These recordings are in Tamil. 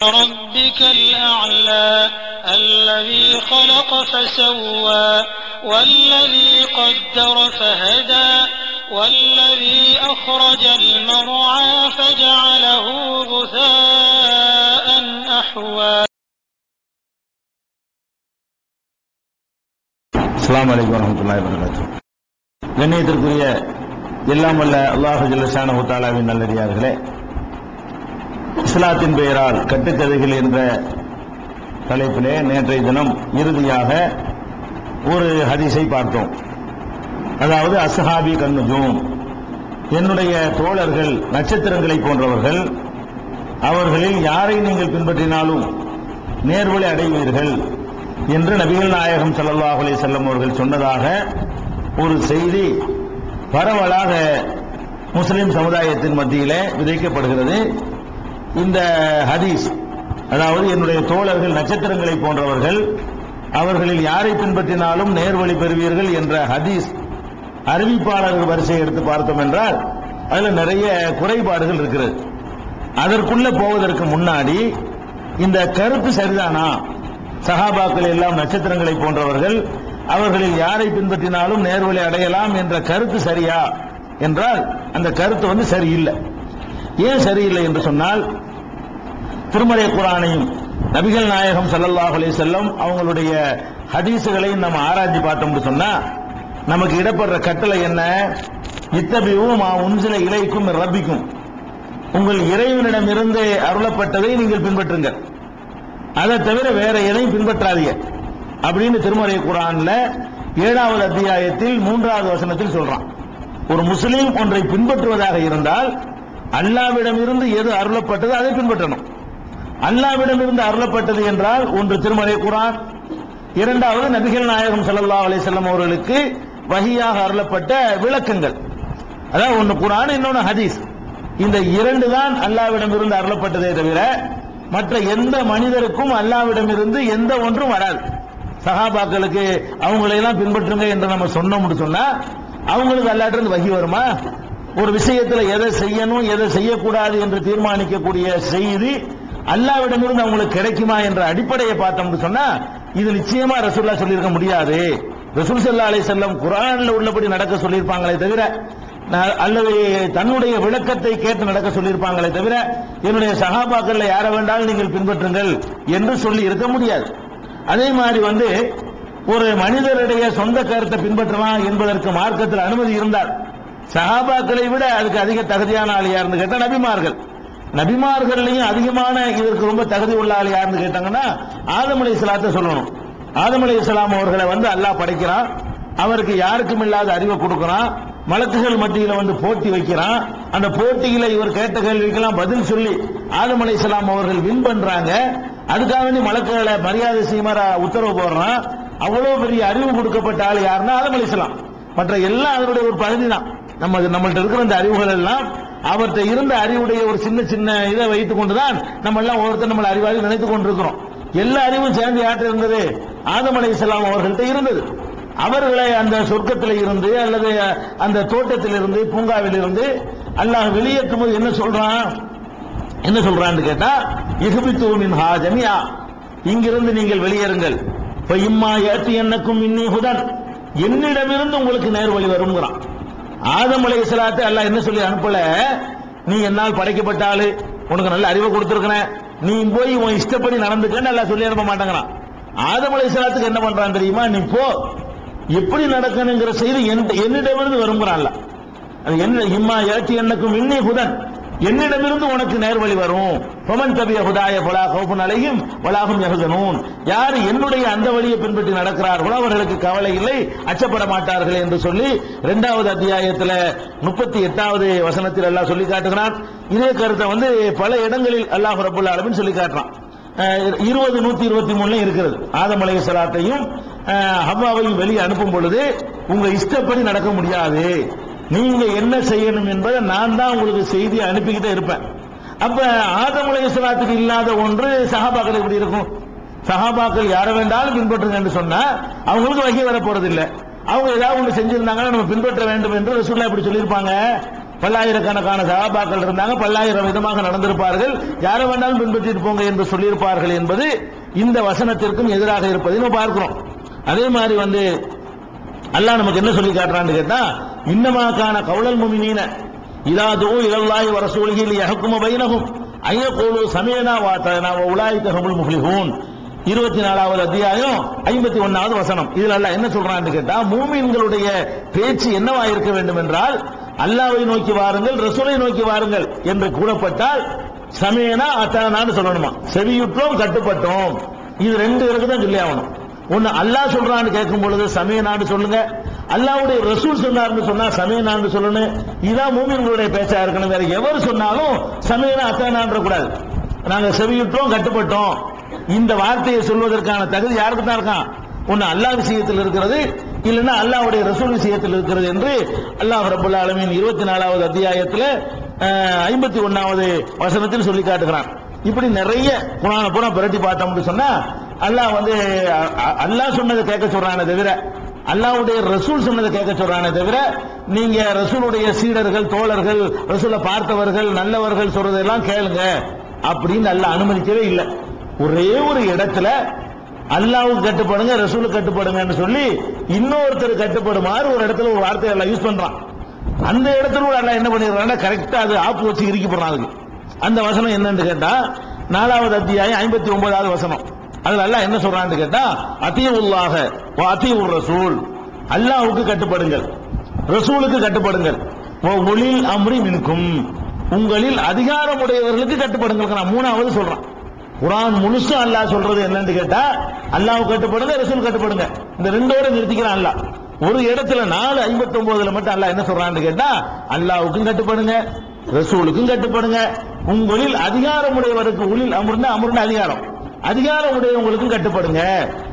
ربك الأعلى الذي خلق فسوى والذي قدر فهدى والذي أخرج المرعى فجعله غثاء أحوى அஸ்ஸலாமு அலைக்கும் வரஹ்மத்துல்லாஹி வபரகாத்துஹு கண்ணியத்திற்குரிய எல்லாம் வல்ல அல்லாஹு ஜல்லஷானஹு தஆலாவின் நல்லடியார்களே இஸ்லாத்தின் பெயரால் கட்டுக்கதைகள் என்ற தலைப்பிலே நேற்றைய தினம் இறுதியாக ஒரு ஹதிசை பார்த்தோம். அதாவது அசஹாபி கண்ணுஜூம் என்னுடைய தோழர்கள் நட்சத்திரங்களை போன்றவர்கள் அவர்களில் யாரை நீங்கள் பின்பற்றினாலும் நேர்வழி அடைவீர்கள் என்று நபிகள் நாயகம் ஸல்லல்லாஹு அலைஹி அவர்கள் சொன்னதாக ஒரு செய்தி பரவலாக முஸ்லிம் சமுதாயத்தின் மத்தியிலே விதைக்கப்படுகிறது. இந்த ஹதீஸ் அதாவது என்னுடைய தோழர்கள் நட்சத்திரங்களை போன்றவர்கள் அவர்களில் யாரை பின்பற்றினாலும் நேர்வழி பெறுவீர்கள் என்ற ஹதீஸ் அறிவிப்பாளர்கள் வரிசையை எடுத்து பார்த்தோம் என்றால் அதில் நிறைய குறைபாடுகள் இருக்கிறது. அதற்குள்ள போவதற்கு முன்னாடி இந்த கருத்து சரிதானா? சஹாபாக்கள் எல்லாம் நட்சத்திரங்களை போன்றவர்கள் அவர்களில் யாரை பின்பற்றினாலும் நேர்வழி அடையலாம் என்ற கருத்து சரியா? என்றால் அந்த கருத்து வந்து சரியில்லை. ஏன் சரியில்லை என்று சொன்னால் திருமலை குரானையும் நபிகள் நாயகம் சல்லல்லாஹ் அலி செல்லம் அவங்களுடைய ஹதீஸுகளையும் நம்ம ஆராய்ச்சி பார்த்தோம்னு சொன்னா நமக்கு இடப்படுற கட்டளை என்ன? இத்தபியும் மா உன்சில இலைக்கும் ரப்பிக்கும். உங்கள் இறைவனிடமிருந்து அருளப்பட்டதை நீங்கள் பின்பற்றுங்கள். அதை தவிர வேற எதையும் பின்பற்றாதீங்க. அப்படின்னு திருமறை குரான்ல ஏழாவது அத்தியாயத்தில் மூன்றாவது வசனத்தில் சொல்றான். ஒரு முஸ்லீம் ஒன்றை பின்பற்றுவதாக இருந்தால் அல்லாவிடமிருந்து எது அருளப்பட்டது அதை பின்பற்றணும். அல்லாவிடமிருந்து அருளப்பட்டது என்றால் ஒன்று திருமலை குரான் இரண்டாவது நபிகள் நாயகம் சல்லா அலிசல்லம் அவர்களுக்கு வகையாக அருளப்பட்ட விளக்கங்கள். அதாவது ஒன்று குரான் இன்னொன்று ஹதீஸ். இந்த இரண்டு தான் அல்லாவிடமிருந்து அருளப்பட்டதே தவிர மற்ற எந்த மனிதருக்கும் அல்லாவிடமிருந்து எந்த ஒன்றும் வராது. சஹாபாக்களுக்கு அவங்களையெல்லாம் பின்பற்றுங்க என்று நம்ம சொன்னோம்னு சொன்னா அவங்களுக்கு அல்லாட்டிருந்து வகி வருமா? ஒரு விஷயத்துல எதை செய்யணும் எதை செய்யக்கூடாது என்று தீர்மானிக்கக்கூடிய செய்தி அல்லாவிடமிருந்து அவங்களுக்கு கிடைக்குமா என்ற அடிப்படையை பார்த்தோம்னு சொன்னா இது நிச்சயமா ரசூல்லா சொல்லியிருக்க முடியாது. ரசூல் சல்லா அலை செல்லம் குரான்ல உள்ளபடி நடக்க சொல்லியிருப்பாங்களே தவிர நான் அல்லது தன்னுடைய விளக்கத்தை கேட்டு நடக்க சொல்லியிருப்பாங்களே தவிர என்னுடைய சகாபாக்கள்ல யாரை வேண்டாலும் நீங்கள் பின்பற்றுங்கள் என்று சொல்லி இருக்க முடியாது. அதே மாதிரி வந்து ஒரு மனிதருடைய சொந்த கருத்தை பின்பற்றலாம் என்பதற்கு மார்க்கத்தில் அனுமதி இருந்தால் சகாபாக்களை விட அதுக்கு அதிக தகுதியான ஆள் யாருன்னு கேட்டால் நபிமார்கள். நபிமார்கள்லையும் அதிகமான இதற்கு ரொம்ப தகுதி உள்ள ஆள் யாருன்னு கேட்டாங்கன்னா ஆதம் இஸ்லாத்தை சொல்லணும். ஆதம் இஸ்லாம் அவர்களை வந்து அல்லாஹ் படைக்கிறான். அவருக்கு யாருக்கும் இல்லாத அறிவை கொடுக்கிறான். மலக்குகள் மத்தியில் வந்து போட்டி வைக்கிறான். அந்த போட்டியில இவர் கேட்ட கேள்விக்கெல்லாம் பதில் சொல்லி ஆதம் அலை அவர்கள் வின் பண்றாங்க. அதுக்காக வேண்டி மலக்குகளை மரியாதை செய்யுமாற உத்தரவு போடுறான். அவ்வளவு பெரிய அறிவு கொடுக்கப்பட்ட ஆள் யாருன்னா ஆதம் அலை மற்ற எல்லாம் அதனுடைய ஒரு பகுதி தான் நம்ம நம்மள்ட்ட இருக்கிற அந்த அறிவுகள் எல்லாம் அவர்கிட்ட இருந்த அறிவுடைய ஒரு சின்ன சின்ன இதை வைத்துக் கொண்டுதான் நம்ம எல்லாம் ஒவ்வொருத்தர் நம்மளை அறிவாக நினைத்துக் கொண்டிருக்கிறோம். எல்லா அறிவும் சேர்ந்து யாற்று இருந்தது? ஆதம் அலை அவர்கள்ட்ட இருந்தது. அவர்களை அந்த சொர்க்கத்தில் இருந்து அல்லது அந்த தோட்டத்தில் இருந்து பூங்காவில் இருந்து அல்லாஹ் வெளியேற்றும் போது என்ன சொல்றான்? என்ன சொல்றான்னு கேட்டா இஹ்பித்து ஹா ஜமியா இங்கிருந்து நீங்கள் வெளியேறுங்கள். இப்ப இம்மா ஏத்தி என்னக்கும் இன்னி ஹுதன். என்னிடமிருந்து உங்களுக்கு நேர் வழி வருங்கிறான் ஆதம் அலை இஸ்லாத்தை அல்லாஹ் என்ன சொல்லி அனுப்பல? நீ என்னால் படைக்கப்பட்ட ஆளு. உனக்கு நல்ல அறிவை கொடுத்திருக்கிறேன் நீ போய் உன் இஷ்டப்படி நடந்துக்கன்னு எல்லாம் சொல்லி அனுப்ப மாட்டேங்கிறான். ஆதம் அலை இஸ்லாத்துக்கு என்ன பண்றான் தெரியுமா? நீ போ. எப்படி நடக்கணுங்கிற செய்தி என்னிடமிருந்து வருங்கிறான்ல அது என்ன? இம்மா ஏற்றி என்னக்கும் இன்னி புதன் என்னிடமிருந்து உனக்கு நேர்வழி வரும். பமன் தபிய ஹுதாய பலா கௌபன் அலையும் வலாகும் யகுதனூன் யார் என்னுடைய அந்த வழியை பின்பற்றி நடக்கிறார்களோ அவர்களுக்கு கவலை இல்லை அச்சப்பட மாட்டார்கள் என்று சொல்லி இரண்டாவது அத்தியாயத்தில் முப்பத்தி எட்டாவது வசனத்தில் எல்லாம் சொல்லி காட்டுகிறான். இதே கருத்தை வந்து பல இடங்களில் அல்லாஹ் ரபுல்லா அளவின் சொல்லி காட்டுறான். இருபது நூத்தி இருபத்தி மூணுல இருக்கிறது. ஆதம் அலை சலாத்தையும் ஹவ்வாவையும் வெளியே அனுப்பும் பொழுது உங்க இஷ்டப்படி நடக்க முடியாது. நீங்க என்ன செய்யணும் என்பதை நான் தான் உங்களுக்கு செய்தி அனுப்பிக்கிட்டே இருப்பேன். அப்ப ஆதம் உலகத்துக்கு இல்லாத ஒன்று சஹாபாக்கள் எப்படி இருக்கும். சஹாபாக்கள் யாரை வேண்டாலும் பின்பற்றுங்க என்று சொன்னா அவங்களுக்கு வகை வர போறது இல்ல அவங்க ஏதாவது ஒன்று செஞ்சிருந்தாங்கன்னா நம்ம பின்பற்ற வேண்டும் என்று ரசூல்லா இப்படி சொல்லியிருப்பாங்க. பல்லாயிரக்கணக்கான சகாபாக்கள் இருந்தாங்க பல்லாயிரம் விதமாக நடந்திருப்பார்கள். யாரை வேண்டாலும் பின்பற்றிட்டு போங்க என்று சொல்லியிருப்பார்கள் என்பது இந்த வசனத்திற்கும் எதிராக இருப்பதை நம்ம பார்க்கிறோம். அதே மாதிரி வந்து அல்லாஹ் நமக்கு என்ன சொல்லி காட்டுறான்னு கேட்டா இன்னமாக்கான கவுளல் முமினீன இதாதோ இலல்லாஹி வ ரசூலிஹி லியஹ்கும பைனகும் ஐயகூலு சமீனா வ தனா வ முஃப்லிஹூன் இருபத்தி நாலாவது அத்தியாயம் ஐம்பத்தி ஒன்னாவது வசனம் இதுல அல்ல என்ன சொல்றான்னு கேட்டா மூமின்களுடைய பேச்சு என்னவா இருக்க வேண்டும் என்றால் அல்லாவை நோக்கி வாருங்கள் ரசூலை நோக்கி வாருங்கள் என்று கூறப்பட்டால் சமயனா அத்தானான்னு சொல்லணுமா? செவியுற்றோம் கட்டுப்பட்டோம் இது ரெண்டு இருக்கு தான் சொல்லி ஆகணும். ஒன்னு அல்லாஹ் சொல்றான்னு கேட்கும் பொழுது சமயனான்னு சொல்லுங்க அல்லாவுடைய ரசூல் சொன்னார்னு சொன்னா சமயனான்னு சொல்லணும். இதான் மூமின்களுடைய பேச்சா இருக்கணும். வேற எவர் சொன்னாலும் சமயனா அத்தானான்ற கூடாது. நாங்க செவியுற்றோம் கட்டுப்பட்டோம். இந்த வார்த்தையை சொல்வதற்கான தகுதி யாருக்கு தான் இருக்கான்? ஒன்னு அல்லாஹ் விஷயத்தில் இருக்கிறது இல்லைன்னா அல்லாவுடைய ரசூல் விஷயத்தில் இருக்கிறது என்று அல்லாஹ் ரபுல் ஆலமீன் இருபத்தி நாலாவது அத்தியாயத்தில் ஐம்பத்தி ஒன்னாவது வசனத்தில் சொல்லி காட்டுகிறான். இப்படி நிறைய குணான பூரா பிரட்டி பார்த்தோம்னு சொன்னா அல்லாஹ் வந்து அல்லாஹ் சொன்னதை கேட்க சொல்றானே தவிர அல்லாவுடைய ரசூல் சொன்னதை கேட்க சொல்றானே தவிர நீங்க ரசூலுடைய சீடர்கள் தோழர்கள் ரசூலை பார்த்தவர்கள் நல்லவர்கள் சொல்றதெல்லாம் கேளுங்க அப்படின்னு நல்லா அனுமதிக்கவே இல்லை. ஒரே ஒரு இடத்துல அல்லாவுக்கு கட்டுப்படுங்க ரசூலுக்கு கட்டுப்படுங்கன்னு சொல்லி இன்னொருத்தர் கட்டுப்படுமாறு ஒரு இடத்துல ஒரு வார்த்தையை எல்லாம் யூஸ் பண்றான். அந்த இடத்துல கூட அல்லாஹ் என்ன பண்ணிடுறான்னா கரெக்டா அது ஆப்பு வச்சு இறுக்கி போடுறான் அதுக்கு. அந்த வசனம் என்னன்னு கேட்டா நாலாவது அத்தியாயம் ஐம்பத்தி ஒன்பதாவது வசனம். அதுல அல்லாஹ் என்ன சொல்றான்னு கேட்டா அத்திய அத்தியுர் ரசூல். அல்லாஹ்வுக்கு கட்டுப்படுங்கள். ரசூலுக்கு கட்டுப்படுங்கள். ஓ ஒளில் அம்ரி மின்கும். உங்களில் அதிகாரமுடையவர்களுக்கு கட்டுப்படுங்கள் நான் மூணாவது சொல்றான். குரான் முழுசு அல்லாஹ் சொல்றது என்னன்னு கேட்டா அல்லாஹ் கட்டுப்படுங்க ரசூல் கட்டுப்படுங்க. இந்த ரெண்டோட நிறுத்திக்கிறான் அல்லாஹ். ஒரு இடத்துல நாலு ஐம்பத்தி ஒன்பதுல மட்டும் அல்லாஹ் என்ன சொல்றான்னு கேட்டா அல்லாவுக்கும் கட்டுப்படுங்க ரசூலுக்கும் கட்டுப்படுங்க. உங்களில் அதிகாரமுடையவருக்கு உளில் அமர்ந்த அமர்ந்த அதிகாரம். அதிகாரம் உடையவங்களுக்கும் கட்டுப்படுங்க.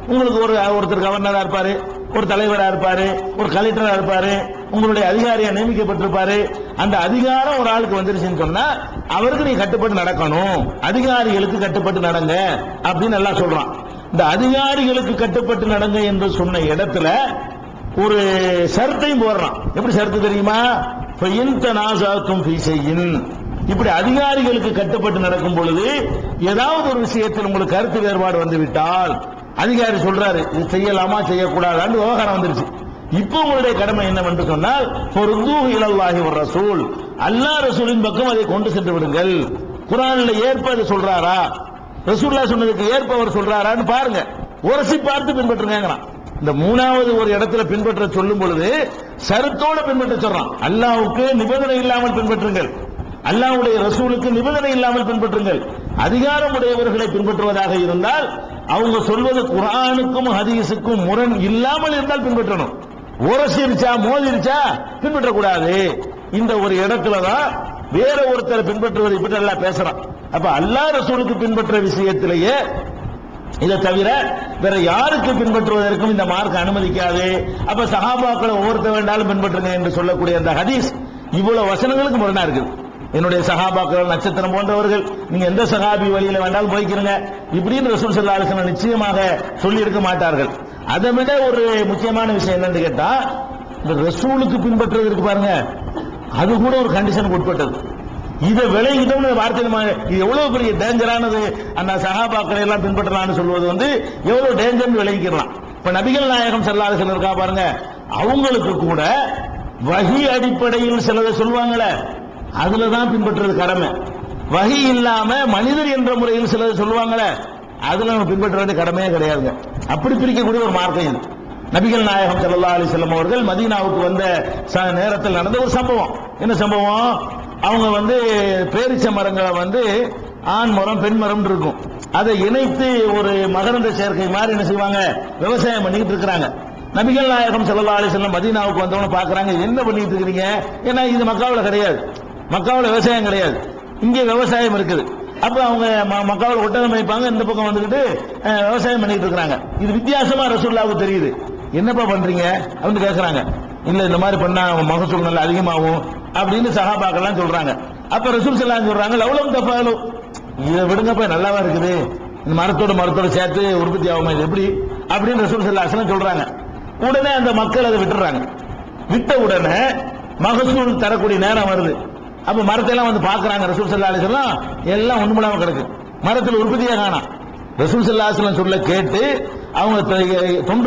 உங்களுக்கு ஒரு ஒருத்தர் கவர்னரா இருப்பாரு ஒரு தலைவரா இருப்பாரு ஒரு கலெக்டரா இருப்பாரு உங்களுடைய அதிகாரியா நியமிக்கப்பட்டிருப்பாரு. அந்த அதிகாரம் ஒரு ஆளுக்கு வந்துருச்சுன்னு சொன்னா அவருக்கு நீ கட்டுப்பட்டு நடக்கணும். அதிகாரிகளுக்கு கட்டுப்பட்டு நடங்க அப்படின்னு நல்லா சொல்றான். இந்த அதிகாரிகளுக்கு கட்டுப்பட்டு நடங்க என்று சொன்ன இடத்துல ஒரு சருத்தையும் போடுறான். எப்படி சருத்து தெரியுமா? ஃபைன் தனாசாத்தும் நாசாக்கும் ஷைஇன். இப்படி அதிகாரிகளுக்கு கட்டுப்பட்டு நடக்கும் பொழுது ஏதாவது ஒரு விஷயத்தில் உங்களுக்கு கருத்து வேறுபாடு வந்துவிட்டால் அதிகாரி சொல்றாரு இது செய்யலாமா செய்யக்கூடாதான்னு விவகாரம் வந்துருச்சு. இப்போ உங்களுடைய கடமை என்னவென்று சொன்னால் பொருந்து இலல்லாஹி ஒரு ரசூல். அல்லாஹ் ரசூலின் பக்கம் அதை கொண்டு சென்று விடுங்கள். குரானில் ஏற்ப அது சொல்றாரா? ரசூல்லா சொன்னதுக்கு ஏற்பவர் சொல்றாரான்னு பாருங்க. உரசி பார்த்து பின்பற்றுங்கிறான் இந்த மூணாவது ஒரு இடத்துல பின்பற்ற சொல்லும் பொழுது சருத்தோட பின்பற்ற சொல்றான். அல்லாவுக்கு நிபந்தனை இல்லாமல் பின்பற்றுங்கள். அல்லாவுடைய ரசூலுக்கு நிபந்தனை இல்லாமல் பின்பற்றுங்கள். அதிகாரம் உடையவர்களை பின்பற்றுவதாக இருந்தால் அவங்க சொல்வது குரானுக்கும் ஹதீஸுக்கும் முரண் இல்லாமல் இருந்தால் பின்பற்றணும். உரசிருச்சா மோதிருச்சா பின்பற்றக்கூடாது. இந்த ஒரு இடத்துல தான் வேற ஒருத்தரை பின்பற்றுவதை பற்றி நல்லா பேசுறான். அப்ப அல்லாஹ் ரசூலுக்கு பின்பற்ற விஷயத்திலேயே இதை தவிர வேற யாருக்கு பின்பற்றுவதற்கும் இந்த மார்க் அனுமதிக்காது. அப்ப சஹாபாக்களை ஒவ்வொருத்த வேண்டாலும் பின்பற்றுங்க என்று சொல்லக்கூடிய அந்த ஹதீஸ் இவ்வளவு வசனங்களுக்கு முரணா இருக்குது. என்னுடைய சகாபாக்கள் நட்சத்திரம் போன்றவர்கள் நீங்க எந்த சகாபி வழியில வேண்டாலும் போய்க்கிறங்க இப்படின்னு ரசூல் சல்லா அலிஸ்லாம் நிச்சயமாக சொல்லி இருக்க மாட்டார்கள். அதை விட ஒரு முக்கியமான விஷயம் என்னன்னு கேட்டா இந்த ரசூலுக்கு பின்பற்றுவது இருக்கு பாருங்க. அது கூட ஒரு கண்டிஷனுக்கு உட்பட்டது. இதை விளையிட்டோம்னு வார்த்தை நம்ம இது எவ்வளவு பெரிய டேஞ்சரானது அந்த சகாபாக்களை எல்லாம் பின்பற்றலாம்னு சொல்வது வந்து எவ்வளவு டேஞ்சர்னு விளைவிக்கலாம். இப்ப நபிகள் நாயகம் செல்லாத இருக்கா பாருங்க. அவங்களுக்கு கூட வகி அடிப்படையில் சிலதை சொல்லுவாங்களே. அதுல தான் பின்பற்றுறது கடமை. வகி இல்லாம மனிதர் என்ற முறையில் சிலர் சொல்லுவாங்களே அதுல நம்ம பின்பற்ற வேண்டிய கடமையே கிடையாதுங்க. அப்படி பிரிக்கக்கூடிய ஒரு மார்க்கம் இது. நபிகள் நாயகம் ஸல்லல்லாஹு அலி செல்லம் அவர்கள் மதீனாவுக்கு வந்த ச- நேரத்தில் நடந்த ஒரு சம்பவம். என்ன சம்பவம்? அவங்க வந்து பேரிச்ச மரங்களை வந்து ஆண் மரம் பெண் மரம் இருக்கும். அதை இணைத்து ஒரு மகரந்த சேர்க்கை மாதிரி என்ன செய்வாங்க? விவசாயம் பண்ணிக்கிட்டு இருக்கிறாங்க. நபிகள் நாயகம் செல்லா அலி செல்லம் மதீனாவுக்கு வந்தவங்க பாக்குறாங்க. என்ன பண்ணிட்டு இருக்கிறீங்க? ஏன்னா இது மக்காவில் கிடையாது. மக்காவில் விவசாயம் கிடையாது. இங்கே விவசாயம் இருக்குது. அப்போ அவங்க ம- ஒட்டகம் மேய்ப்பாங்க இந்த பக்கம் வந்துக்கிட்டு விவசாயம் பண்ணிட்டு இருக்கிறாங்க. இது வித்தியாசமா ரசூல்லாவுக்கு தெரியுது. என்னப்பா பண்றீங்க? அப்படின்னு கேட்கறாங்க இல்ல இந்த மாதிரி பண்ணா மகசூல் நல்லா அதிகமாகும் அப்படின்னு சகாபாக்கெல்லாம் சொல்றாங்க. அப்ப ரசூல் செல்லாம் சொல்றாங்க லவ்லம் தஃபாலு இதை விடுங்கப்ப நல்லாவா இருக்குது? இந்த மரத்தோட மரத்தோட சேர்த்து உற்பத்தி ஆகுமா? இது எப்படி? அப்படின்னு ரசூல் ஸல்லல்லாஹு சொல்றாங்க. உடனே அந்த மக்கள் அதை விட்டுறாங்க. விட்ட உடனே மகசூல் தரக்கூடிய நேரம் வருது. அப்ப மரத்தெல்லாம் வந்து பாக்குறாங்க ரசூல் சல்லா அலிஸ்லாம் எல்லாம் ஒண்ணுமில்லாம கிடக்கு. மரத்தில் உற்பத்தியாக காணாம். ரசூல் சல்லா அலிஸ்லாம் சொல்ல கேட்டு அவங்க தொண்டு